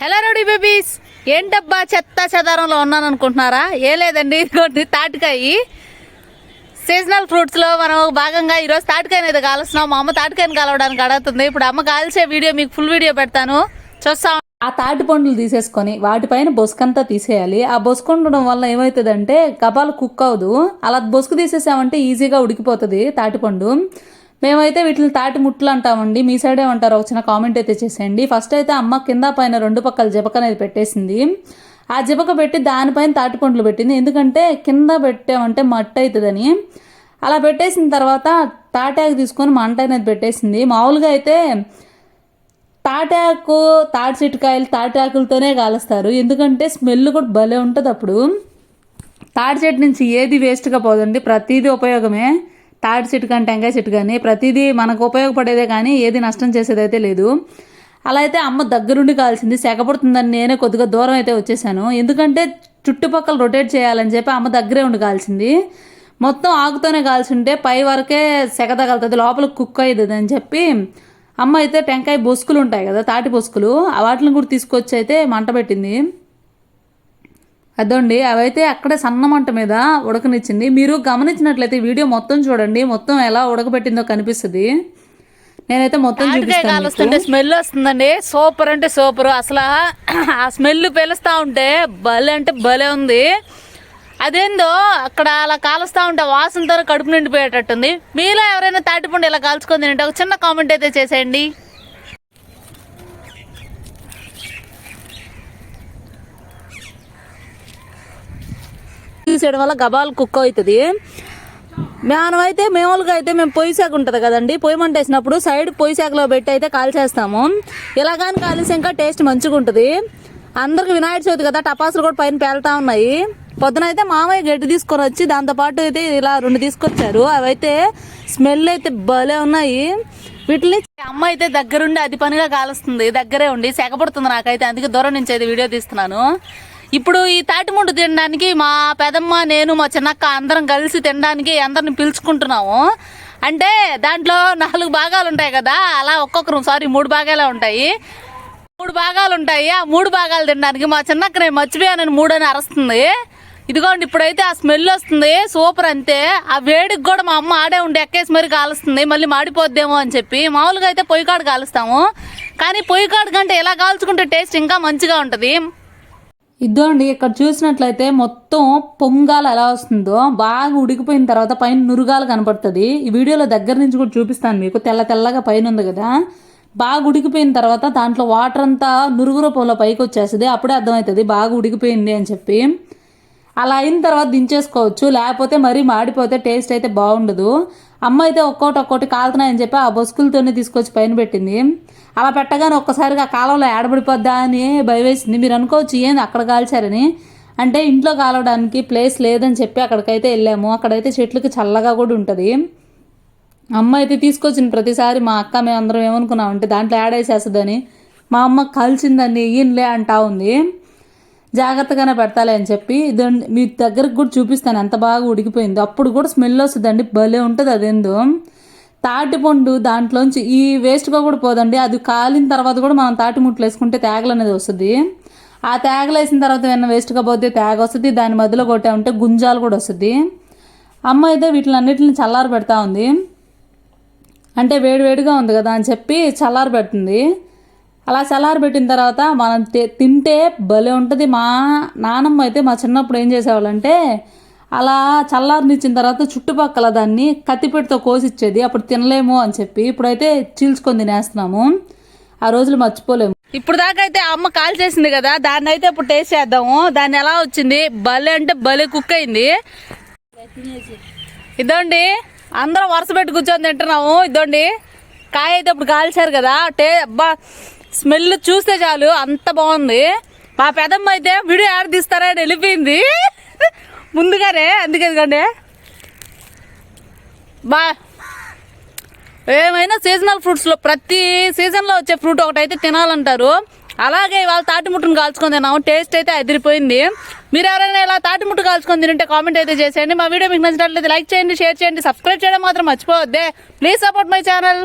Hello రోడీ babies ఏంటబ్బా చెత్త చెదారంలో ఉన్నాను అనుకుంటున్నారా ఏం లేదండి ఇదిగోండి తాటికాయ. సీజనల్ ఫ్రూట్స్లో మనం భాగంగా ఈరోజు తాటికాయని అయితే కాలుస్తున్నాం. మా అమ్మ తాటికాయని కాలవడానికి అడుగుతుంది. ఇప్పుడు అమ్మ కాల్చే వీడియో మీకు ఫుల్ వీడియో పెడతాను. చూస్తాం. ఆ తాటి పండ్లు తీసేసుకొని వాటిపైన బొసుకంతా తీసేయాలి. ఆ బొసుకు ఉండడం వల్ల ఏమవుతుందంటే గబాలు కుక్ అవ్వదు. అలా బొసుకు తీసేసామంటే ఈజీగా ఉడికిపోతుంది తాటిపండు మేమైతే వీటిని తాటి ముట్లు అంటామండి. మీ సైడే ఉంటారు ఒక చిన్న కామెంట్ అయితే చేసేయండి. ఫస్ట్ అయితే అమ్మ కింద పైన రెండు పక్కల జిబక అనేది పెట్టేసింది. ఆ జిబక పెట్టి దానిపైన తాటి పండ్లు పెట్టింది. ఎందుకంటే కింద పెట్టామంటే మట్టి అవుతుందని అలా పెట్టేసిన తర్వాత తాటాకు తీసుకొని మంట అనేది పెట్టేసింది. మామూలుగా అయితే తాటాకు తాటి చెట్టుకాయలు తాటాకులతోనే కాలుస్తారు. ఎందుకంటే స్మెల్ కూడా భలే ఉంటుంది అప్పుడు తాటి చెట్టు నుంచి ఏది వేస్ట్గా పోదండి. ప్రతిదీ ఉపయోగమే. తాటి చెట్టు కానీ టెంకాయ చెట్టు కానీ ప్రతిదీ మనకు ఉపయోగపడేదే కానీ ఏది నష్టం చేసేదైతే లేదు. అలా అయితే అమ్మ దగ్గరుండి కాల్చింది సెగపడుతుందని నేనే కొద్దిగా దూరం అయితే వచ్చేసాను. ఎందుకంటే చుట్టుపక్కల రొటేట్ చేయాలని చెప్పి అమ్మ దగ్గరే ఉండి కాల్చింది మొత్తం ఆకుతోనే కాల్చుంటే పై వరకే సెగ తగలుతుంది లోపల కుక్ అయ్యేది అని చెప్పి అమ్మ అయితే టెంకాయ బొసుకులు ఉంటాయి కదా తాటి బొసుకులు వాటిని కూడా తీసుకొచ్చి అయితే మంట పెట్టింది. అదండి అవైతే అక్కడే సన్న మంట మీద ఉడకనిచ్చింది. మీరు గమనించినట్లయితే వీడియో మొత్తం చూడండి మొత్తం ఎలా ఉడకబెట్టిందో కనిపిస్తుంది. నేనైతే మొత్తం చూపిస్తాను స్మెల్ వస్తుందండి. సూపర్ అంటే సూపర్. అసలు ఆ స్మెల్ పీలుస్తా ఉంటే భలే అంటే భలే ఉంది. అదేందో అక్కడ అలా కాలుస్తా ఉంటే వాసనతో కడుపు నిండిపోయేటట్టుంది. మీలో ఎవరైనా తాటిపండు ఇలా కాల్చుకొని తింటే ఒక చిన్న కామెంట్ అయితే చేసేయండి. తీసేయడం వల్ల గబాలు కుక్ అవుతుంది. మనం అయితే అయితే మేము పొయ్యి శాఖ ఉంటుంది కదండి. పొయ్యి మంట వేసినప్పుడు సైడ్ పొయ్యి శాఖలో పెట్టి అయితే కాల్చేస్తాము. ఇలా కానీ కాల్చేసి ఇంకా టేస్ట్ మంచిగా ఉంటుంది. అందరికి వినాయక చవితి కదా టపాసులు కూడా పైన పేలుతా ఉన్నాయి. పొద్దున అయితే మామయ్య గడ్డి తీసుకొని వచ్చి దాంతోపాటు అయితే ఇలా రెండు తీసుకొచ్చారు. అవైతే స్మెల్ అయితే భలే ఉన్నాయి. వీటిని అమ్మ అయితే దగ్గరుండి అది పనిగా కాలుస్తుంది. దగ్గరే ఉండి సెగపడుతుంది నాకైతే. అందుకే దూరం నుంచి అయితే వీడియో తీస్తున్నాను. ఇప్పుడు ఈ తాటిముండు తినడానికి మా పెదమ్మ నేను మా చిన్నక్క అందరం కలిసి తినడానికి అందరిని పిలుచుకుంటున్నాము. అంటే దాంట్లో నాలుగు భాగాలు ఉంటాయి కదా అలా ఒక్కొక్కరు సారీ మూడు భాగాలే ఉంటాయి. మూడు భాగాలు ఉంటాయి. ఆ మూడు భాగాలు తినడానికి మా చిన్నక్క నేను మర్చిపోయానని మూడు అని అరుస్తుంది. ఇదిగోండి ఇప్పుడైతే ఆ స్మెల్ వస్తుంది. సూపర్ అంతే. ఆ వేడికి కూడా మా అమ్మ ఆడే ఉండి ఎక్కేసి మరి కాలుస్తుంది. మళ్ళీ మాడిపోద్దేమో అని చెప్పి మామూలుగా అయితే పొయ్యి కాడు కాలుస్తాము. కానీ పొయ్యి కాడు కంటే ఇలా కాల్చుకుంటే టేస్ట్ ఇంకా మంచిగా ఉంటుంది. ఇద్దండి ఇక్కడ చూసినట్లయితే మొత్తం పొంగాలు ఎలా వస్తుందో బాగా ఉడికిపోయిన తర్వాత పైన నురుగాలు కనపడుతుంది. ఈ వీడియోలో దగ్గర నుంచి కూడా చూపిస్తాను మీకు. తెల్ల తెల్లగా పైన ఉంది కదా. బాగా ఉడికిపోయిన తర్వాత దాంట్లో వాటర్ అంతా నురుగు రూపంలో పైకి వచ్చేస్తుంది. అప్పుడే అర్థమవుతుంది బాగా ఉడికిపోయింది అని చెప్పి. అలా అయిన తర్వాత దించేసుకోవచ్చు. లేకపోతే మరీ మాడిపోతే టేస్ట్ అయితే బాగుండదు. అమ్మ అయితే ఒక్కోటి ఒక్కోటి కాలుతున్నాయని చెప్పి ఆ బొసుకులతోనే తీసుకొచ్చి పైన పెట్టింది. అలా పెట్టగానే ఒక్కసారిగా ఆ కాలంలో ఏడబడిపోద్దా అని భయవేసింది మీరు అనుకోవచ్చు ఏంది అక్కడ కాల్చారని. అంటే ఇంట్లో కాలవడానికి ప్లేస్ లేదని చెప్పి అక్కడికైతే వెళ్ళాము. అక్కడైతే చెట్లకి చల్లగా కూడా ఉంటుంది. అమ్మ అయితే తీసుకొచ్చిన ప్రతిసారి మా అక్క మేమందరం ఏమనుకున్నామంటే దాంట్లో యాడ్ వేసేస్తుందని. మా అమ్మ కలిసిందని ఈయనలే అంటా ఉంది. జాగ్రత్తగానే పెడతాలే అని చెప్పి దాన్ని మీ దగ్గరకు కూడా చూపిస్తాను ఎంత బాగా ఉడికిపోయిందో. అప్పుడు కూడా స్మెల్ వస్తుందండి భలే ఉంటుంది అదేందో. తాటిపండు దాంట్లోంచి ఈ వేస్ట్గా కూడా పోదండి. అది కాలిన తర్వాత కూడా మనం తాటి ముట్లు వేసుకుంటే తేగలు అనేది వస్తుంది. ఆ తేగలు వేసిన తర్వాత ఏమైనా వేస్ట్గా పోతే తేగ వస్తుంది దాని మధ్యలో కొట్టామంటే గుంజాలు కూడా వస్తుంది. అమ్మ అయితే వీటిని అన్నిటిని చల్లారి పెడతా ఉంది. అంటే వేడివేడిగా ఉంది కదా అని చెప్పి చల్లారి పెడుతుంది అలా చల్లారబెట్టిన తర్వాత మనం తింటే భలే ఉంటుంది. మా నానమ్మ అయితే మా చిన్నప్పుడు ఏం చేసేవాళ్ళంటే అలా చల్లారనిచ్చిన తర్వాత చుట్టుపక్కల దాన్ని కత్తిపెట్టితో కోసిచ్చేది. అప్పుడు తినలేము అని చెప్పి ఇప్పుడైతే చీల్చుకొని తినేస్తున్నాము. ఆ రోజులు మర్చిపోలేము. ఇప్పుడు దాకా అయితే అమ్మ కాల్ చేసింది కదా దాన్ని అయితే ఇప్పుడు టేస్ట్ చేద్దాము. దాన్ని ఎలా వచ్చింది? భలే అంటే భలే కుక్ అయింది. ఇదండి అందరం వరుస పెట్టి కూర్చొని తింటున్నాము. ఇదండి కాయ అయితే ఇప్పుడు కాల్చారు కదా. టే అబ్బా స్మెల్ చూస్తే చాలు అంత బాగుంది. మా పెదమ్మ అయితే వీడియో యాడ్ తీస్తారా అని వెళ్ళిపోయింది. ముందుగానే అందుకే ఇదిగోండి. బా. ఏమైనా సీజనల్ ఫ్రూట్స్లో ప్రతి సీజన్లో వచ్చే ఫ్రూట్ ఒకటైతే తినాలంటారు. అలాగే ఇవాళ తాటిముట్టును కాల్చుకొని తిన్నాము. టేస్ట్ అయితే అదిరిపోయింది. మీరు ఎవరైనా ఇలా తాటిముట్టు కాల్చుకొని తింటే కామెంట్ అయితే చేసేయండి. మా వీడియో మీకు నచ్చినట్లయితే లైక్ చేయండి షేర్ చేయండి సబ్స్క్రైబ్ చేయడం మాత్రం మర్చిపోవద్దే. Please support my channel